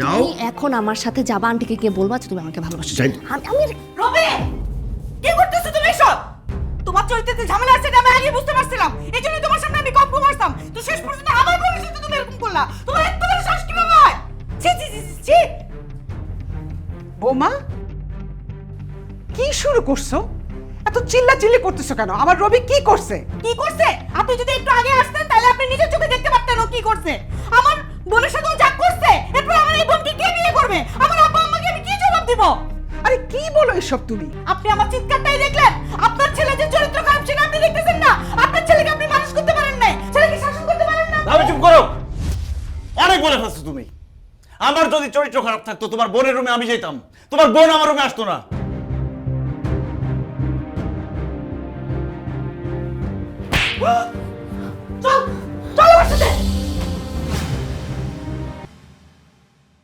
যাও। এখন আমার সাথে যাবা আন্টিকে গিয়ে বলবা যে তুমি আমাকে ভালোবাসো। যাই। আমি আমি রবি কি করতেছো তুমি এসব? তোমার চরিত্রে ঝামেলা আছে এটা আমি আগে বুঝতে পারছিলাম। এই জন্য তোমার সামনে আমি কম কম আসতাম তো শেষ পর্যন্ত আমার বোনের সাথে তুমি এরকম করলা। তোমার এত বড় শ্বাস কীভাবে হয়? ছি ছি ছি ছি, ছি। বৌমা কি শুরু করছ? এত চিল্লা চিল্লি করতেছো কেন? আমার রবি কি করছে? কি করছে? আপনি যদি একটু আগে আসতেন তাহলে আপনি নিজের চোখে দেখতে পারতেন ও কি করছে। দিব? আরে কি বলো এসব তুমি? আপনি আমার চিৎকারটাই দেখলেন। আপনার ছেলে যে চরিত্র খারাপ ছিল আপনি দেখতেছেন না। আপনার ছেলেকে আপনি মানুষ করতে পারেন নাই। ছেলেকে শাসন করতে পারেন না। আমি চুপ করো। অনেক বলে ফেলছো তুমি। আমার যদি চরিত্র খারাপ থাকতো তোমার বোনের রুমে আমি যেতাম। তোমার বোন আমার রুমে আসতো না।